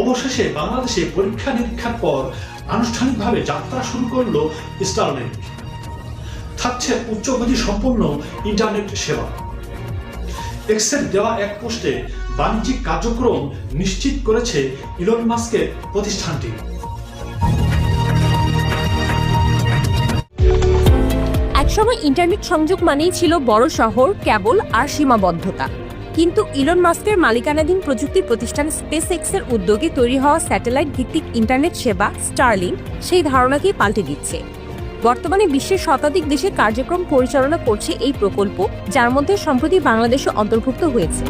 অবশেষে বাংলাদেশে পরীক্ষা নিরীক্ষার পর আনুষ্ঠানিকভাবে যাত্রা শুরু করল স্টারলিংক থাকছে উচ্চগতি সম্পন্ন ইন্টারনেট সেবা। এক্সের দেওয়া এক পোস্টে বাণিজ্যিক কার্যক্রম নিশ্চিত করেছে ইলন মাস্কের প্রতিষ্ঠানটি। একসময় ইন্টারনেট সংযোগ মানেই ছিল বড় শহর, কেবল আর সীমাবদ্ধতা। কিন্তু ইলন মাস্কের মালিকানাধীন প্রযুক্তি প্রতিষ্ঠান স্পেস এক্সের উদ্যোগে তৈরি হওয়া স্যাটেলাইট ভিত্তিক ইন্টারনেট সেবা স্টারলিং সেই ধারণাকেই পাল্টে দিচ্ছে। বর্তমানে বিশ্বের শতাধিক দেশে কার্যক্রম পরিচালনা করছে এই প্রকল্প, যার মধ্যে সম্প্রতি বাংলাদেশও অন্তর্ভুক্ত হয়েছে।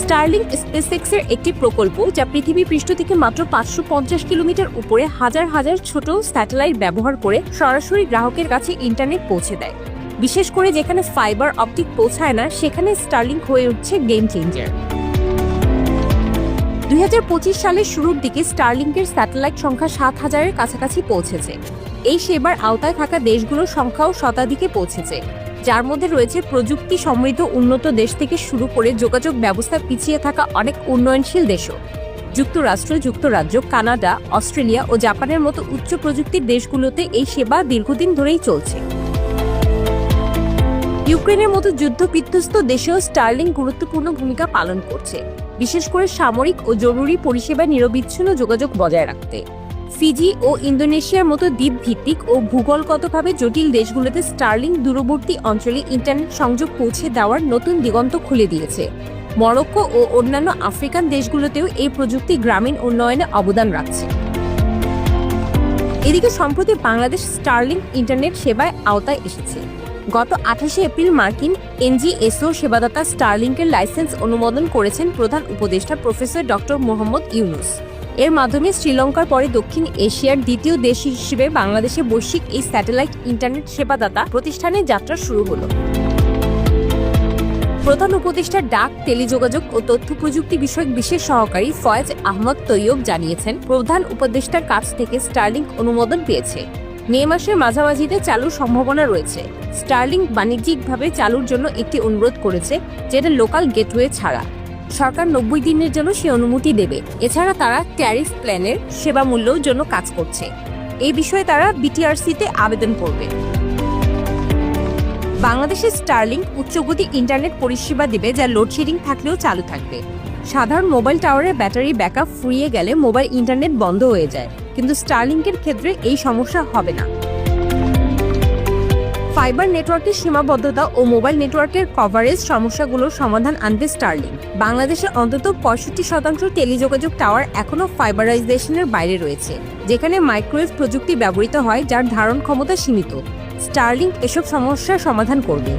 স্টারলিং স্পেসএক্সের একটি প্রকল্প, যা পৃথিবী পৃষ্ঠ থেকে মাত্র পাঁচশো পঞ্চাশ কিলোমিটার উপরে হাজার হাজার ছোট স্যাটেলাইট ব্যবহার করে সরাসরি গ্রাহকের কাছে ইন্টারনেট পৌঁছে দেয়। বিশেষ করে যেখানে ফাইবার অপটিক পৌঁছায় না, সেখানে স্টারলিং হয়ে উঠছে গেম চেঞ্জার দুই হাজার পঁচিশ সালের শুরুর দিকে স্টারলিংকের স্যাটেলাইট সংখ্যা সাত হাজারের কাছাকাছি পৌঁছেছে। এই সেবার আওতায় থাকা দেশগুলোর সংখ্যাও শতাধিকে পৌঁছেছে। যার মধ্যে রয়েছে প্রযুক্তি সমৃদ্ধ উন্নত দেশ থেকে শুরু করে যোগাযোগ ব্যবস্থা পিছিয়ে থাকা অনেক উন্নয়নশীল দেশও। যুক্তরাষ্ট্র, যুক্তরাজ্য, কানাডা, অস্ট্রেলিয়া ও জাপানের মতো উচ্চ প্রযুক্তির দেশগুলোতে এই সেবা দীর্ঘদিন ধরেই চলছে। ইউক্রেনের মতো যুদ্ধ বিধ্বস্ত দেশেও স্টার্লিং গুরুত্বপূর্ণ ভূমিকা পালন করছে, বিশেষ করে সামরিক ও জরুরি পরিষেবা নিরবিচ্ছিন্ন যোগাযোগ বজায় রাখতে। ফিজি ও ইন্দোনেশিয়ার মতো দ্বীপ ভিত্তিক ও ভূগোলগতভাবে জটিল দেশগুলোতে স্টার্লিং দূরবর্তী অঞ্চলে ইন্টারনেট সংযোগ পৌঁছে দেওয়ার নতুন দিগন্ত খুলে দিয়েছে। মরক্কো ও অন্যান্য আফ্রিকান দেশগুলোতেও এই প্রযুক্তি গ্রামীণ উন্নয়নে অবদান রাখছে। এদিকে সম্প্রতি বাংলাদেশ স্টার্লিং ইন্টারনেট সেবায় আওতায় এসেছে। গত আঠাশে এপ্রিল মার্কিন এনজিএসও সেবাদাতা স্টারলিংকের লাইসেন্স অনুমোদন করেছেন প্রধান উপদেষ্টা প্রফেসর ডক্টর মোহাম্মদ ইউনুস। এর মাধ্যমে শ্রীলঙ্কার পরে দক্ষিণ এশিয়ার দ্বিতীয় দেশ হিসেবে বাংলাদেশে বৈশ্বিক এই স্যাটেলাইট ইন্টারনেট সেবাদাতা প্রতিষ্ঠানের যাত্রা শুরু হলো। প্রধান উপদেষ্টা ডাক, টেলিযোগাযোগ ও তথ্য প্রযুক্তি বিষয়ক বিশেষ সহকারী ফয়েজ আহমদ তৈয়ব জানিয়েছেন, প্রধান উপদেষ্টার কাছ থেকে স্টারলিং অনুমোদন পেয়েছে। মে মাসের মাঝামাঝিতে চালুর সম্ভাবনা রয়েছে। স্টার্লিং বাণিজ্যিকভাবে চালুর জন্য একটি অনুরোধ করেছে, যেটা লোকাল গেটওয়ে ছাড়া। সরকার নব্বই দিনের জন্য সে অনুমতি দেবে। এছাড়া তারা ট্যারিফ প্ল্যানের সেবা মূল্যর জন্য কাজ করছে। এই বিষয়ে তারা বিটিআরসিতে আবেদন করবে। বাংলাদেশের স্টার্লিং উচ্চগতি ইন্টারনেট পরিষেবা দেবে, যা লোডশেডিং থাকলেও চালু থাকবে। সাধারণ মোবাইল টাওয়ারের ব্যাটারি ব্যাকআপ ফুরিয়ে গেলে মোবাইল ইন্টারনেট বন্ধ হয়ে যায়। কিন্তু স্টারলিংকের ক্ষেত্রে এই সমস্যা হবে না। ফাইবার নেটওয়ার্কের সীমাবদ্ধতা ও মোবাইল নেটওয়ার্কের কভারেজ সমস্যাগুলোর সমাধান আনবে স্টারলিং বাংলাদেশে অন্তত পঁয়ষট্টি শতাংশ টেলিযোগাযোগ টাওয়ার এখনও ফাইবারাইজেশনের বাইরে রয়েছে, যেখানে মাইক্রোওয়েভ প্রযুক্তি ব্যবহৃত হয় যার ধারণ ক্ষমতা সীমিত। স্টারলিংক এসব সমস্যার সমাধান করবে।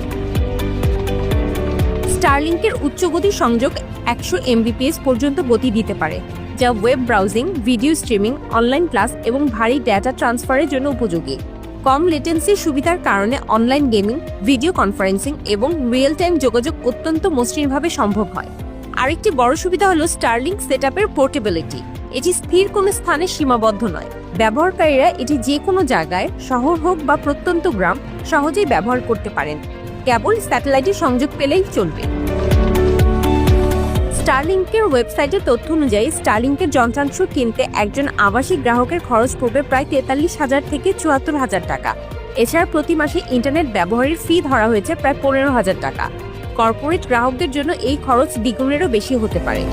স্টারলিংকের উচ্চগতি সংযোগ একশো এমবিপিএস পর্যন্ত গতি দিতে পারে, যা web browsing video streaming online class এবং ভারী ডেটা ট্রান্সফারের জন্য উপযোগী। কম লেটেন্সি সুবিধার কারণে অনলাইন গেমিং ভিডিও কনফারেন্সিং এবং রিয়েল টাইম যোগাযোগ অত্যন্ত মসৃণভাবে সম্ভব হয়। আরেকটি বড় সুবিধা হলো স্টারলিং সেটআপের পোর্টেবিলিটি এটি স্থির কোনো স্থানে সীমাবদ্ধ নয়। ব্যবহারকারীরা এটি যে কোনো জায়গায়, শহর হোক বা প্রত্যন্ত গ্রাম, সহজেই ব্যবহার করতে পারেন। কেবল স্যাটেলাইটের সংযোগ পেলেই চলবে। স্টারলিংকের ওয়েবসাইটের তথ্য অনুযায়ী স্টারলিংকের যন্ত্রাংশ কিনতে একজন আবাসিক গ্রাহকের খরচ পড়বে প্রায় তেতাল্লিশ হাজার থেকে চুয়াত্তর হাজার টাকা। এছাড়া প্রতি মাসে ইন্টারনেট ব্যবহারের ফি ধরা হয়েছে প্রায় পনেরো হাজার টাকা। কর্পোরেট গ্রাহকদের জন্য এই খরচ দ্বিগুণেরও বেশি হতে পারে।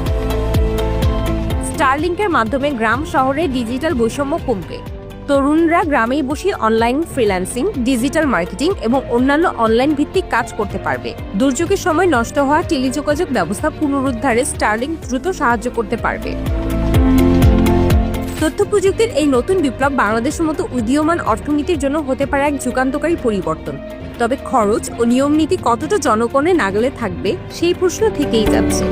স্টারলিংকের মাধ্যমে গ্রাম শহরে ডিজিটাল বৈষম্য কমবে। তরুণরা গ্রামেই বসে অনলাইন ফ্রিল্যান্সিং ডিজিটাল মার্কেটিং এবং অন্যান্য অনলাইন ভিত্তিক কাজ করতে পারবে। দুর্যোগের সময় নষ্ট হওয়া টেলিযোগাযোগ ব্যবস্থা পুনরুদ্ধারে স্টার্লিং দ্রুত সাহায্য করতে পারবে। তথ্য প্রযুক্তির এই নতুন বিপ্লব বাংলাদেশের মতো উদীয়মান অর্থনীতির জন্য হতে পারে এক যুগান্তকারী পরিবর্তন। তবে খরচ ও নিয়ম নীতি কতটা জনগণের নাগালে থাকবে, সেই প্রশ্ন থেকেই যাচ্ছে।